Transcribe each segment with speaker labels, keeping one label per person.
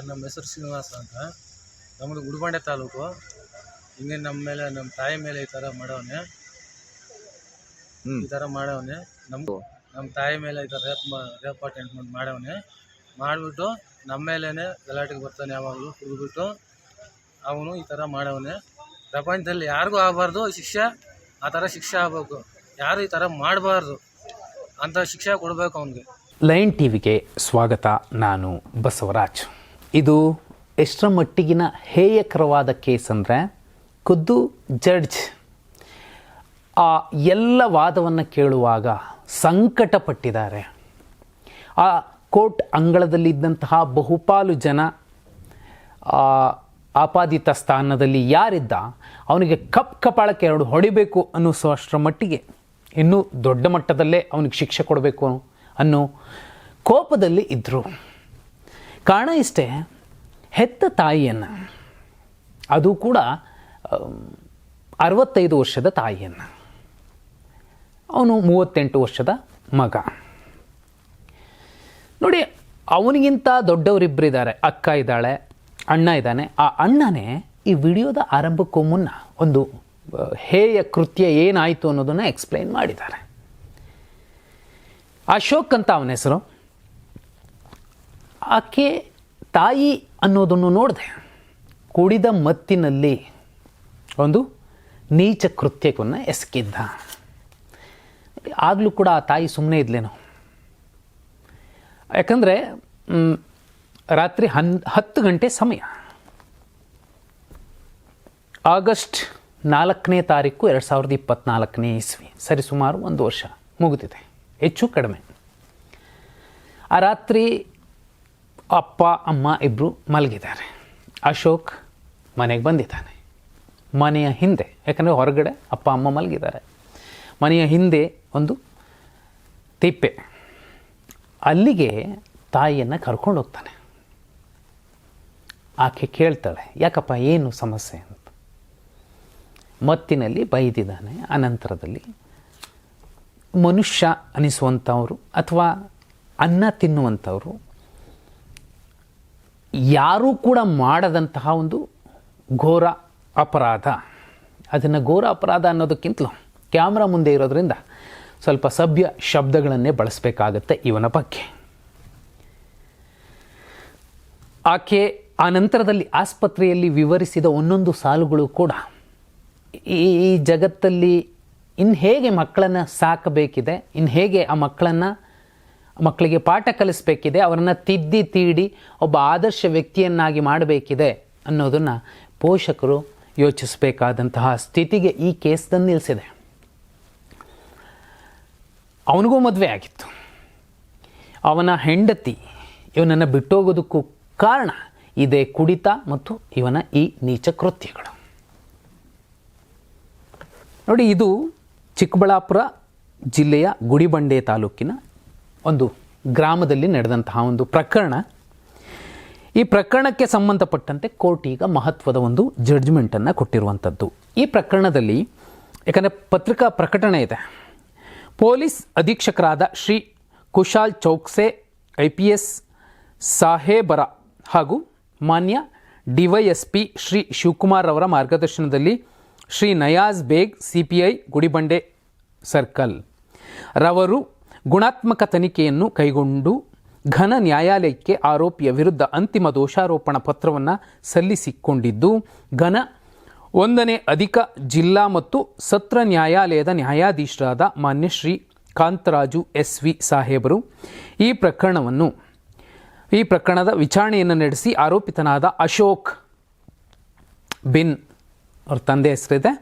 Speaker 1: ನಮ್ಮ ಹೆಸರು ಶ್ರೀನಿವಾಸ ಅಂತ. ನಮ್ಮದು ಗುಡಿಬಂಡೆ ತಾಲೂಕು. ಹಿಂಗೆ ನಮ್ಮ ಮೇಲೆ, ನಮ್ಮ ತಾಯಿ ಮೇಲೆ ಈ ಥರ ಮಾಡವನೆ. ಈ ಥರ ಮಾಡವನೆ. ನಮ್ಮ ನಮ್ಮ ತಾಯಿ ಮೇಲೆ ಈ ಥರ ರೇಪ್ ರೇಪ್ ಅಟೆಂಟ್ಮೆಂಟ್ ಮಾಡವನೆ. ಮಾಡಿಬಿಟ್ಟು ನಮ್ಮ ಮೇಲೇ ಗಲಾಟೆಗೆ ಬರ್ತಾನೆ ಯಾವಾಗಲೂ, ಕುಡಿದ್ಬಿಟ್ಟು. ಅವನು ಈ ಥರ ಮಾಡವನೆ. ಪ್ರಪಂಚದಲ್ಲಿ ಯಾರಿಗೂ ಆಗಬಾರ್ದು ಶಿಕ್ಷೆ. ಆ ಥರ ಶಿಕ್ಷೆ ಆಗಬೇಕು. ಯಾರು ಈ ಥರ ಮಾಡಬಾರ್ದು. ಅಂತ ಶಿಕ್ಷೆ ಕೊಡಬೇಕು ಅವನಿಗೆ.
Speaker 2: ಲೈನ್ ಟಿವಿಗೆ ಸ್ವಾಗತ, ನಾನು ಬಸವರಾಜ್. ಇದು ಎಷ್ಟರ ಮಟ್ಟಿಗಿನ ಹೇಯಕರವಾದ ಕೇಸ್ ಅಂದರೆ ಖುದ್ದು ಜಡ್ಜ್. ಆ ಎಲ್ಲ ವಾದವನ್ನು ಕೇಳುವಾಗ ಸಂಕಟಪಟ್ಟಿದ್ದಾರೆ. ಆ ಕೋರ್ಟ್ ಅಂಗಳದಲ್ಲಿದ್ದಂತಹ ಬಹುಪಾಲು ಜನ ಆಪಾದಿತ ಸ್ಥಾನದಲ್ಲಿ ಯಾರಿದ್ದ ಅವನಿಗೆ ಕಪ್ ಕಪಾಳಕ್ಕೆ ಎರಡು ಹೊಡಿಬೇಕು ಅನ್ನಿಸುವಷ್ಟರ ಮಟ್ಟಿಗೆ ಇನ್ನೂ ದೊಡ್ಡ ಮಟ್ಟದಲ್ಲೇ ಅವನಿಗೆ ಶಿಕ್ಷೆ ಕೊಡಬೇಕು ಅನ್ನೋ ಕೋಪದಲ್ಲಿ ಇದ್ದರು ಕಾರಣ ಇಷ್ಟೇ, ಹೆತ್ತ ತಾಯಿಯನ್ನು, ಅದು ಕೂಡ ಅರವತ್ತೈದು ವರ್ಷದ ತಾಯಿಯನ್ನು. ಅವನು ಮೂವತ್ತೆಂಟು ವರ್ಷದ ಮಗ. ನೋಡಿ, ಅವನಿಗಿಂತ ದೊಡ್ಡವರಿಬ್ಬರಿದ್ದಾರೆ ಅಕ್ಕ ಇದ್ದಾಳೆ, ಅಣ್ಣ ಇದ್ದಾನೆ. ಆ ಅಣ್ಣನೇ ಈ ವಿಡಿಯೋದ ಆರಂಭಕ್ಕೂ ಮುನ್ನ ಒಂದು ಹೇಯ ಕೃತ್ಯ ಏನಾಯಿತು ಅನ್ನೋದನ್ನು ಎಕ್ಸ್ಪ್ಲೈನ್ ಮಾಡಿದ್ದಾರೆ. ಅಶೋಕ್ ಅಂತ ಅವನ ಹೆಸರು. ಆಕೆ ತಾಯಿ ಅನ್ನೋದನ್ನು ನೋಡಿದೆ. ಕುಡಿದ ಮತ್ತಿನಲ್ಲಿ ಒಂದು ನೀಚ ಕೃತ್ಯವನ್ನು ಎಸಕಿದ್ದ ಆಗಲೂ ಕೂಡ ಆ ತಾಯಿ ಸುಮ್ಮನೆ ಇದ್ಲೇನು. ಯಾಕಂದರೆ ರಾತ್ರಿ ಹನ್, ಹತ್ತು ಗಂಟೆ ಸಮಯ. ಆಗಸ್ಟ್ ನಾಲ್ಕನೇ ತಾರೀಕು ಎರಡು ಸಾವಿರದ ಇಪ್ಪತ್ತ್ನಾಲ್ಕನೇ ಇಸ್ವಿ. ಸರಿಸುಮಾರು ಒಂದು ವರ್ಷ ಮುಗಿದಿದೆ ಹೆಚ್ಚು ಕಡಿಮೆ. ಆ ರಾತ್ರಿ ಅಪ್ಪ, ಅಮ್ಮ ಇಬ್ಬರು ಮಲಗಿದ್ದಾರೆ. ಅಶೋಕ್ ಮನೆಗೆ ಬಂದಿದ್ದಾನೆ. ಮನೆಯ ಹಿಂದೆ, ಯಾಕಂದರೆ ಹೊರಗಡೆ ಅಪ್ಪ, ಅಮ್ಮ ಮಲಗಿದ್ದಾರೆ. ಮನೆಯ ಹಿಂದೆ ಒಂದು ತಿಪ್ಪೆ. ಅಲ್ಲಿಗೆ ತಾಯಿಯನ್ನು ಕರ್ಕೊಂಡು ಹೋಗ್ತಾನೆ. ಆಕೆ ಕೇಳ್ತಾಳೆ, ಯಾಕಪ್ಪ, ಏನು ಸಮಸ್ಯೆ? ಅಂತ. ಮತ್ತಿನಲ್ಲಿ ಬೈದಿದ್ದಾನೆ, ಅನಂತರದಲ್ಲಿ, ಮನುಷ್ಯ ಅನಿಸುವಂಥವರು ಅಥವಾ ಅನ್ನ ತಿನ್ನುವಂಥವರು ಯಾರೂ ಕೂಡ ಮಾಡದಂತಹ ಒಂದು ಘೋರ ಅಪರಾಧ. ಅದನ್ನು ಘೋರ ಅಪರಾಧ ಅನ್ನೋದಕ್ಕಿಂತಲೂ ಕ್ಯಾಮ್ರಾ ಮುಂದೆ ಇರೋದ್ರಿಂದ ಸ್ವಲ್ಪ ಸಭ್ಯ ಶಬ್ದಗಳನ್ನೇ ಬಳಸಬೇಕಾಗತ್ತೆ ಇವನ ಬಗ್ಗೆ. ಆಕೆ ಆ ನಂತರದಲ್ಲಿ ಆಸ್ಪತ್ರೆಯಲ್ಲಿ ವಿವರಿಸಿದ ಒಂದೊಂದು ಸಾಲುಗಳು ಕೂಡ ಈ ಜಗತ್ತಲ್ಲಿ ಇನ್ನು ಹೇಗೆ ಮಕ್ಕಳನ್ನು ಸಾಕಬೇಕಿದೆ ಇನ್ನು ಹೇಗೆ ಆ ಮಕ್ಕಳನ್ನು ಮಕ್ಕಳಿಗೆ ಪಾಠ ಕಲಿಸಬೇಕಿದೆ, ಅವರನ್ನು ತಿದ್ದಿ ತೀಡಿ ಒಬ್ಬ ಆದರ್ಶ ವ್ಯಕ್ತಿಯನ್ನಾಗಿ ಮಾಡಬೇಕಿದೆ ಅನ್ನೋದನ್ನು ಪೋಷಕರು ಯೋಚಿಸಬೇಕಾದಂತಹ ಸ್ಥಿತಿಗೆ ಈ ಕೇಸ್ದನ್ನು ನಿಲ್ಲಿಸಿದೆ ಅವನಿಗೂ ಮದುವೆ ಆಗಿತ್ತು. ಅವನ ಹೆಂಡತಿ ಇವನನ್ನು ಬಿಟ್ಟೋಗೋದಕ್ಕೂ ಕಾರಣ ಇದೇ ಕುಡಿತ ಮತ್ತು ಇವನ ಈ ನೀಚ ಕೃತ್ಯಗಳು. ನೋಡಿ, ಇದು ಚಿಕ್ಕಬಳ್ಳಾಪುರ ಜಿಲ್ಲೆಯ ಗುಡಿಬಂಡೆ ತಾಲೂಕಿನ ಒಂದು ಗ್ರಾಮದಲ್ಲಿ ನಡೆದಂತಹ ಒಂದು ಪ್ರಕರಣ. ಈ ಪ್ರಕರಣಕ್ಕೆ ಸಂಬಂಧಪಟ್ಟಂತೆ ಕೋರ್ಟ್ ಈಗ ಮಹತ್ವದ ಒಂದು ಜಡ್ಜ್ಮೆಂಟನ್ನು ಕೊಟ್ಟಿರುವಂಥದ್ದು ಈ ಪ್ರಕರಣದಲ್ಲಿ ಯಾಕಂದರೆ ಪತ್ರಿಕಾ ಪ್ರಕಟಣೆ ಇದೆ. Police ಅಧೀಕ್ಷಕರಾದ Shri Kushal Chaukse, I P S ಸಾಹೇಬರ ಹಾಗೂ ಮಾನ್ಯ ಡಿವೈಎಸ್ಪಿ ಶ್ರೀ ಶಿವಕುಮಾರ್ ಅವರ ಮಾರ್ಗದರ್ಶನದಲ್ಲಿ Shri Nayaz Baig, C P I, Gudibande circle ರವರು ಗುಣಾತ್ಮಕ ತನಿಖೆಯನ್ನು ಕೈಗೊಂಡು ಘನ ನ್ಯಾಯಾಲಯಕ್ಕೆ ಆರೋಪಿಯ ವಿರುದ್ಧ ಅಂತಿಮ ದೋಷಾರೋಪಣ ಪತ್ರವನ್ನು ಸಲ್ಲಿಸಿಕೊಂಡಿದ್ದು, ಘನ ಒಂದನೇ ಅಧಿಕ ಜಿಲ್ಲಾ ಮತ್ತು ಸತ್ರ ನ್ಯಾಯಾಲಯದ ನ್ಯಾಯಾಧೀಶರಾದ ಮಾನ್ಯ ಶ್ರೀ ಕಾಂತರಾಜು ಎಸ್ ವಿ ಸಾಹೇಬರು ಈ ಪ್ರಕರಣವನ್ನು, ಈ ಪ್ರಕರಣದ ವಿಚಾರಣೆಯನ್ನು ನಡೆಸಿ ಆರೋಪಿತನಾದ ಅಶೋಕ್ ಬಿನ್ ಅವ್ರ ತಂದೆ ಹೆಸರಿದೆ.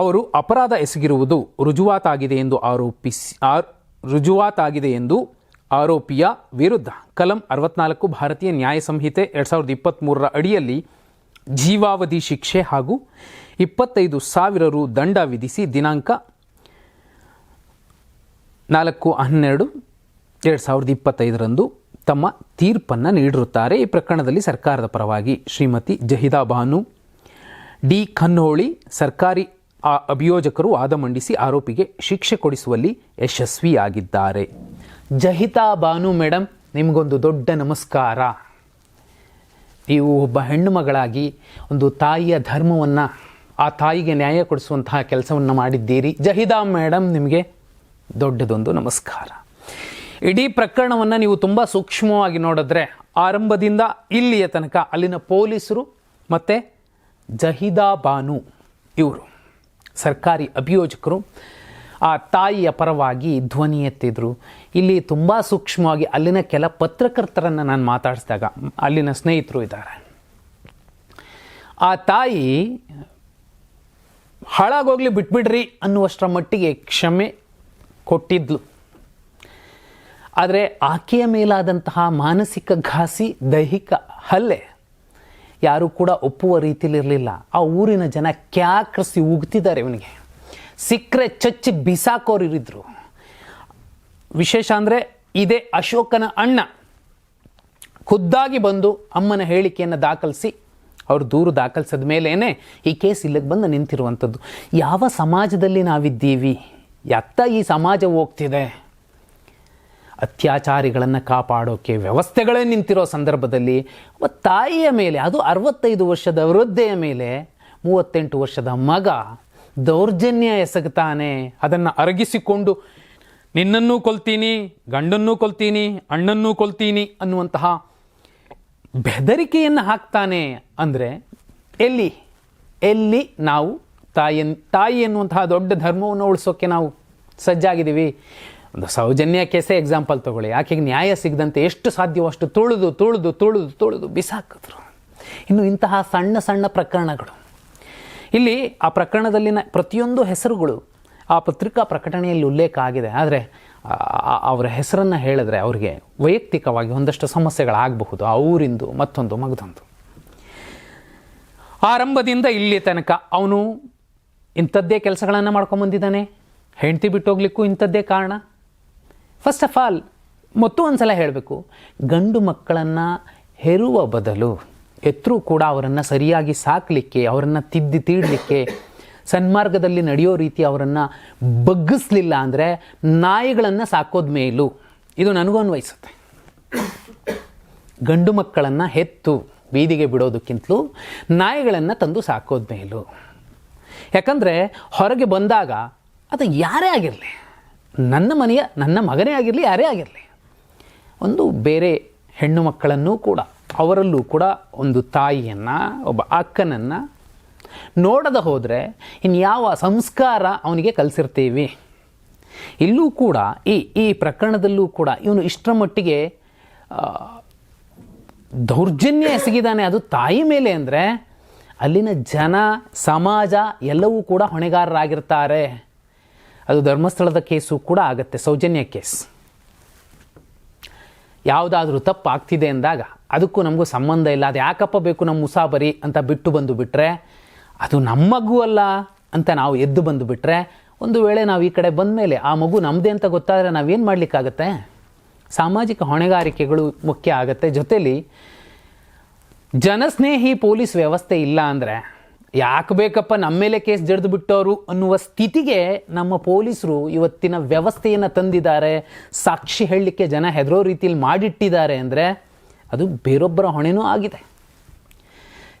Speaker 2: ಅವರು ಅಪರಾಧ ಎಸಗಿರುವುದು ರುಜುವಾತಾಗಿದೆ ಎಂದು ಆರೋಪಿಸಿ ಆರ್ ರುಜುವಾತಾಗಿದೆ ಎಂದು ಆರೋಪಿಯ ವಿರುದ್ಧ ಕಲಂ ಅರವತ್ನಾಲ್ಕು ಭಾರತೀಯ ನ್ಯಾಯ ಸಂಹಿತೆ ಎರಡು ಸಾವಿರದ ಇಪ್ಪತ್ತ್ಮೂರರ ಅಡಿಯಲ್ಲಿ ಜೀವಾವಧಿ ಶಿಕ್ಷೆ ಹಾಗೂ ಇಪ್ಪತ್ತೈದು ಸಾವಿರ ರು ದಂಡ ವಿಧಿಸಿ ದಿನಾಂಕ ನಾಲ್ಕು ಹನ್ನೆರಡು ಎರಡು ಸಾವಿರದ ಇಪ್ಪತ್ತೈದರಂದು ತಮ್ಮ ತೀರ್ಪನ್ನು ನೀಡಿರುತ್ತಾರೆ. ಈ ಪ್ರಕರಣದಲ್ಲಿ ಸರ್ಕಾರದ ಪರವಾಗಿ ಶ್ರೀಮತಿ ಜಹಿದಾ ಬಾನು ಡಿ ಖನ್ನೋಳಿ ಸರ್ಕಾರಿ ಆ ಅಭಿಯೋಜಕರು ವಾದ ಮಂಡಿಸಿ ಆರೋಪಿಗೆ ಶಿಕ್ಷೆ ಕೊಡಿಸುವಲ್ಲಿ ಯಶಸ್ವಿಯಾಗಿದ್ದಾರೆ. ಜಹಿತಾ ಬಾನು ಮೇಡಮ್ ನಿಮಗೊಂದು ದೊಡ್ಡ ನಮಸ್ಕಾರ. ನೀವು ಒಬ್ಬ ಹೆಣ್ಣು ಮಗಳಾಗಿ ಒಂದು ತಾಯಿಯ ಧರ್ಮವನ್ನು, ಆ ತಾಯಿಗೆ ನ್ಯಾಯ ಕೊಡಿಸುವಂತಹ ಕೆಲಸವನ್ನು ಮಾಡಿದ್ದೀರಿ. ಜಹಿದಾ ಮೇಡಮ್ ನಿಮಗೆ ದೊಡ್ಡದೊಂದು ನಮಸ್ಕಾರ. ಇಡೀ ಪ್ರಕರಣವನ್ನು ನೀವು ತುಂಬ ಸೂಕ್ಷ್ಮವಾಗಿ ನೋಡಿದ್ರೆ, ಆರಂಭದಿಂದ ಇಲ್ಲಿಯ ತನಕ ಅಲ್ಲಿನ ಪೊಲೀಸರು ಮತ್ತು ಜಹಿದಾ ಬಾನು ಇವರು. ಸರ್ಕಾರಿ ಅಭಿಯೋಜಕರು, ಆ ತಾಯಿಯ ಪರವಾಗಿ ಧ್ವನಿ ಎತ್ತಿದ್ರು. ಇಲ್ಲಿ ತುಂಬ ಸೂಕ್ಷ್ಮವಾಗಿ ಅಲ್ಲಿನ ಕೆಲ ಪತ್ರಕರ್ತರನ್ನು ನಾನು ಮಾತಾಡಿಸಿದಾಗ, ಅಲ್ಲಿನ ಸ್ನೇಹಿತರು ಇದ್ದಾರೆ. ಆ ತಾಯಿ, ಹಾಳಾಗೋಗ್ಲಿ ಬಿಟ್ಬಿಡ್ರಿ ಅನ್ನುವಷ್ಟರ ಮಟ್ಟಿಗೆ ಕ್ಷಮೆ ಕೊಟ್ಟಿದ್ಲು. ಆದರೆ ಆಕೆಯ ಮೇಲಾದಂತಹ ಮಾನಸಿಕ ಘಾಸಿ ದೈಹಿಕ ಹಲ್ಲೆ ಯಾರೂ ಕೂಡ ಒಪ್ಪುವ ರೀತಿಲಿರಲಿಲ್ಲ ಆ ಊರಿನ ಜನ ಕ್ಯಾಕ್ರಿಸಿ ಉಗ್ತಿದ್ದಾರೆ ಇವನಿಗೆ. ಸಿಕ್ಕರೆ ಚಚ್ಚಿ ಬಿಸಾಕೋರಿದ್ರು ವಿಶೇಷ ಅಂದರೆ ಇದೇ ಅಶೋಕನ ಅಣ್ಣ. ಖುದ್ದಾಗಿ ಬಂದು ಅಮ್ಮನ ಹೇಳಿಕೆಯನ್ನು ದಾಖಲಿಸಿ, ಅವರು ದೂರು ದಾಖಲಿಸಿದ ಮೇಲೇ ಈ ಕೇಸ್ ಇಲ್ಲಿಗೆ ಬಂದು ನಿಂತಿರುವಂಥದ್ದು. ಯಾವ ಸಮಾಜದಲ್ಲಿ ನಾವಿದ್ದೀವಿ? ಎತ್ತ ಈ ಸಮಾಜ ಹೋಗ್ತಿದೆ? ಅತ್ಯಾಚಾರಿಗಳನ್ನು ಕಾಪಾಡೋಕ್ಕೆ ವ್ಯವಸ್ಥೆಗಳೇ ನಿಂತಿರೋ ಸಂದರ್ಭದಲ್ಲಿ ಒಬ್ಬ ತಾಯಿಯ ಮೇಲೆ, ಅದು ಅರವತ್ತೈದು ವರ್ಷದ ವೃದ್ಧೆಯ ಮೇಲೆ ಮೂವತ್ತೆಂಟು ವರ್ಷದ ಮಗ ದೌರ್ಜನ್ಯ ಎಸಗುತ್ತಾನೆ. ಅದನ್ನು ಅರಗಿಸಿಕೊಂಡು, ನಿನ್ನನ್ನು ಕೊಲ್ತೀನಿ, ಗಂಡನ್ನೂ ಕೊಲ್ತೀನಿ, ಅಣ್ಣನ್ನೂ ಕೊಲ್ತೀನಿ ಅನ್ನುವಂತಹ ಬೆದರಿಕೆಯನ್ನು ಹಾಕ್ತಾನೆ ಅಂದರೆ ಎಲ್ಲಿ? ಎಲ್ಲಿ ನಾವು ತಾಯಿಯನ್ನು ತಾಯಿ ಎನ್ನುವಂತಹ ದೊಡ್ಡ ಧರ್ಮವನ್ನು ಉಳಿಸೋಕ್ಕೆ ನಾವು ಸಜ್ಜಾಗಿದ್ದೀವಿ. ಒಂದು ಸೌಜನ್ಯ ಕೆಸೆ ಎಕ್ಸಾಂಪಲ್ ತಗೊಳ್ಳಿ. ಆಕೆಗೆ ನ್ಯಾಯ ಸಿಗದಂತೆ ಎಷ್ಟು ಸಾಧ್ಯವೋ ಅಷ್ಟು ತುಳಿದು ತುಳಿದು ತುಳಿದು ತುಳಿದು ಬಿಸಾಕಿದ್ರು. ಇನ್ನು ಇಂತಹ ಸಣ್ಣ ಸಣ್ಣ ಪ್ರಕರಣಗಳು. ಇಲ್ಲಿ ಆ ಪ್ರಕರಣದಲ್ಲಿನ ಪ್ರತಿಯೊಂದು ಹೆಸರುಗಳು ಆ ಪತ್ರಿಕಾ ಪ್ರಕಟಣೆಯಲ್ಲಿ ಉಲ್ಲೇಖ ಆಗಿದೆ. ಆದರೆ ಅವರ ಹೆಸರನ್ನು ಹೇಳಿದ್ರೆ ಅವರಿಗೆ ವೈಯಕ್ತಿಕವಾಗಿ ಒಂದಷ್ಟು ಸಮಸ್ಯೆಗಳಾಗಬಹುದು. ಆ ಊರಿಂದು, ಮತ್ತೊಂದು, ಮಗದೊಂದು. ಆರಂಭದಿಂದ ಇಲ್ಲಿ ತನಕ ಅವನು ಇಂಥದ್ದೇ ಕೆಲಸಗಳನ್ನು ಮಾಡ್ಕೊಂಬಂದಿದ್ದಾನೆ. ಹೆಂಡತಿ ಬಿಟ್ಟು ಹೋಗ್ಲಿಕ್ಕೂ ಇಂಥದ್ದೇ ಕಾರಣ. ಫಸ್ಟ್ ಆಫ್ ಆಲ್ ಮತ್ತು ಒಂದು ಸಲ ಹೇಳಬೇಕು. ಗಂಡು ಮಕ್ಕಳನ್ನು ಹೆರುವ ಬದಲು ಎತ್ತರೂ ಕೂಡ ಅವರನ್ನು ಸರಿಯಾಗಿ ಸಾಕಲಿಕ್ಕೆ, ಅವರನ್ನು ತಿದ್ದಿ ತೀಡಲಿಕ್ಕೆ, ಸನ್ಮಾರ್ಗದಲ್ಲಿ ನಡೆಯೋ ರೀತಿ ಅವರನ್ನು ಬಗ್ಗಿಸ್ಲಿಲ್ಲ ಅಂದರೆ ನಾಯಿಗಳನ್ನು ಸಾಕೋದ ಮೇಲೂ. ಇದು ನನಗೂ ಅನ್ವಯಿಸುತ್ತೆ. ಗಂಡು ಮಕ್ಕಳನ್ನು ಹೆತ್ತು ಬೀದಿಗೆ ಬಿಡೋದಕ್ಕಿಂತಲೂ ನಾಯಿಗಳನ್ನು ತಂದು ಸಾಕೋದ ಮೇಲು. ಯಾಕಂದರೆ ಹೊರಗೆ ಬಂದಾಗ ಅದು ಯಾರೇ ಆಗಿರಲಿ. ನನ್ನ ಮನೆಯ ನನ್ನ ಮಗನೇ ಆಗಿರಲಿ, ಯಾರೇ ಆಗಿರಲಿ, ಒಂದು ಬೇರೆ ಹೆಣ್ಣು ಮಕ್ಕಳನ್ನೂ ಕೂಡ, ಅವರಲ್ಲೂ ಕೂಡ ಒಂದು ತಾಯಿಯನ್ನು, ಒಬ್ಬ ಅಕ್ಕನನ್ನು ನೋಡದ ಹೋದರೆ ಇನ್ಯಾವ ಸಂಸ್ಕಾರ ಅವನಿಗೆ ಕಲಿಸಿರ್ತೀವಿ? ಇಲ್ಲೂ ಕೂಡ, ಈ ಈ ಪ್ರಕರಣದಲ್ಲೂ ಕೂಡ ಇವನು ಇಷ್ಟರ ಮಟ್ಟಿಗೆ ದೌರ್ಜನ್ಯ ಎಸಗಿದ್ದಾನೆ ಅದು ತಾಯಿ ಮೇಲೆ ಅಂದರೆ ಅಲ್ಲಿನ ಜನ, ಸಮಾಜ ಎಲ್ಲವೂ ಕೂಡ ಹೊಣೆಗಾರರಾಗಿರ್ತಾರೆ. ಅದು ಧರ್ಮಸ್ಥಳದ ಕೇಸು ಕೂಡ ಆಗುತ್ತೆ, ಸೌಜನ್ಯ ಕೇಸ್. ಯಾವುದಾದ್ರೂ ತಪ್ಪು ಆಗ್ತಿದೆ ಅಂದಾಗ ಅದಕ್ಕೂ ನಮಗೂ ಸಂಬಂಧ ಇಲ್ಲ, ಅದು ಯಾಕಪ್ಪ ಬೇಕು ನಮ್ಮ ಮುಸಾಬರಿ ಅಂತ ಬಿಟ್ಟು ಬಂದು ಬಿಟ್ಟರೆ ಅದು ನಮ್ಮ ಮಗು ಅಲ್ಲ ಅಂತ ನಾವು ಎದ್ದು ಬಂದು ಬಿಟ್ಟರೆ ಒಂದು ವೇಳೆ ನಾವು ಈ ಕಡೆ ಬಂದ ಮೇಲೆ ಆ ಮಗು ನಮ್ಮದೇ ಅಂತ ಗೊತ್ತಾದರೆ ನಾವೇನು ಮಾಡಲಿಕ್ಕಾಗತ್ತೆ? ಸಾಮಾಜಿಕ ಹೊಣೆಗಾರಿಕೆಗಳು ಮುಖ್ಯ ಆಗುತ್ತೆ. ಜೊತೆಲಿ, ಜನಸ್ನೇಹಿ ಪೊಲೀಸ್ ವ್ಯವಸ್ಥೆ ಇಲ್ಲ ಅಂದರೆ ಯಾಕೆ ಬೇಕಪ್ಪ ನಮ್ಮ ಮೇಲೆ ಕೇಸ್ ಜಡ್ದು ಬಿಟ್ಟವರು ಅನ್ನುವ ಸ್ಥಿತಿಗೆ ನಮ್ಮ ಪೊಲೀಸರು ಇವತ್ತಿನ ವ್ಯವಸ್ಥೆಯನ್ನು ತಂದಿದ್ದಾರೆ. ಸಾಕ್ಷಿ ಹೇಳಲಿಕ್ಕೆ ಜನ ಹೆದರೋ ರೀತಿಯಲ್ಲಿ ಮಾಡಿಟ್ಟಿದ್ದಾರೆ ಅಂದರೆ ಅದು ಬೇರೊಬ್ಬರ ಹೊಣೆನೂ ಆಗಿದೆ.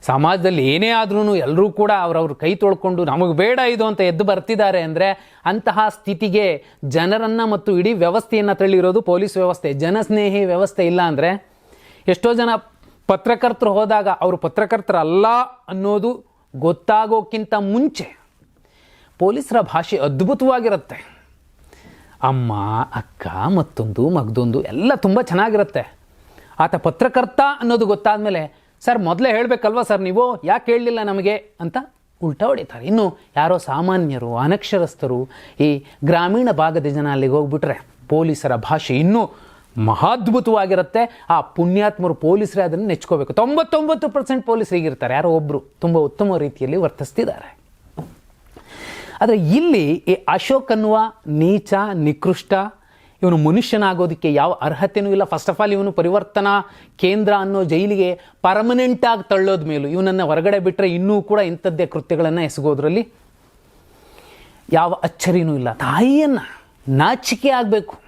Speaker 2: ಸಮಾಜದಲ್ಲಿ ಏನೇ ಆದ್ರೂ ಎಲ್ಲರೂ ಕೂಡ ಅವ್ರವ್ರ ಕೈ ತೊಳ್ಕೊಂಡು ನಮಗೆ ಬೇಡ ಇದು ಅಂತ ಎದ್ದು ಬರ್ತಿದ್ದಾರೆ ಅಂದರೆ ಅಂತಹ ಸ್ಥಿತಿಗೆ ಜನರನ್ನು ಮತ್ತು ಇಡೀ ವ್ಯವಸ್ಥೆಯನ್ನು ತಳ್ಳಿರೋದು ಪೊಲೀಸ್ ವ್ಯವಸ್ಥೆ. ಜನಸ್ನೇಹಿ ವ್ಯವಸ್ಥೆ ಇಲ್ಲ ಅಂದರೆ ಎಷ್ಟೋ ಜನ ಪತ್ರಕರ್ತರು ಹೋದಾಗ ಅವರು ಪತ್ರಕರ್ತರಲ್ಲ ಅನ್ನೋದು ಗೊತ್ತಾಗೋಕ್ಕಿಂತ ಮುಂಚೆ ಪೊಲೀಸರ ಭಾಷೆ ಅದ್ಭುತವಾಗಿರುತ್ತೆ. ಅಮ್ಮ, ಅಕ್ಕ, ಮತ್ತೊಂದು, ಮಗದೊಂದು ಎಲ್ಲ ತುಂಬ ಚೆನ್ನಾಗಿರುತ್ತೆ. ಆತ ಪತ್ರಕರ್ತ ಅನ್ನೋದು ಗೊತ್ತಾದ ಮೇಲೆ ಸರ್, ಮೊದಲೇ ಹೇಳಬೇಕಲ್ವ ಸರ್ ನೀವು? ಯಾಕೆ ಹೇಳಲಿಲ್ಲ ನಮಗೆ? ಅಂತ ಉಲ್ಟಾ ಹೊಡಿತಾರೆ. ಇನ್ನು ಯಾರೋ ಸಾಮಾನ್ಯರು, ಅನಕ್ಷರಸ್ಥರು ಈ ಗ್ರಾಮೀಣ ಭಾಗದ ಜನ ಅಲ್ಲಿಗೆ ಹೋಗ್ಬಿಟ್ರೆ ಪೊಲೀಸರ ಭಾಷೆ ಇನ್ನೂ ಮಹಾದ್ಭುತವಾಗಿರುತ್ತೆ. ಆ ಪುಣ್ಯಾತ್ಮರು ಪೊಲೀಸರೇ ಅದನ್ನು ನೆಚ್ಕೋಬೇಕು. ತೊಂಬತ್ತೊಂಬತ್ತು ಪರ್ಸೆಂಟ್ ಪೊಲೀಸರಿಗಿರ್ತಾರೆ ಯಾರೋ ಒಬ್ಬರು ತುಂಬ ಉತ್ತಮ ರೀತಿಯಲ್ಲಿ ವರ್ತಿಸ್ತಿದ್ದಾರೆ. ಆದರೆ ಇಲ್ಲಿ ಈ ಅಶೋಕ್ ಅನ್ನುವ ನೀಚ, ನಿಕೃಷ್ಟ, ಇವನು ಮನುಷ್ಯನಾಗೋದಕ್ಕೆ ಯಾವ ಅರ್ಹತೆಯೂ ಇಲ್ಲ. ಫಸ್ಟ್ ಆಫ್ ಆಲ್ ಇವನು ಪರಿವರ್ತನಾ ಕೇಂದ್ರ ಅನ್ನೋ ಜೈಲಿಗೆ ಪರ್ಮನೆಂಟಾಗಿ ತಳ್ಳೋದ ಮೇಲೂ. ಇವನನ್ನು ಹೊರಗಡೆ ಬಿಟ್ಟರೆ ಇನ್ನೂ ಕೂಡ ಇಂಥದ್ದೇ ಕೃತ್ಯಗಳನ್ನು ಎಸಗೋದ್ರಲ್ಲಿ ಯಾವ ಅಚ್ಚರಿನೂ ಇಲ್ಲ. ತಾಯಿಯನ್ನು ನಾಚಿಕೆ ಆಗಬೇಕು.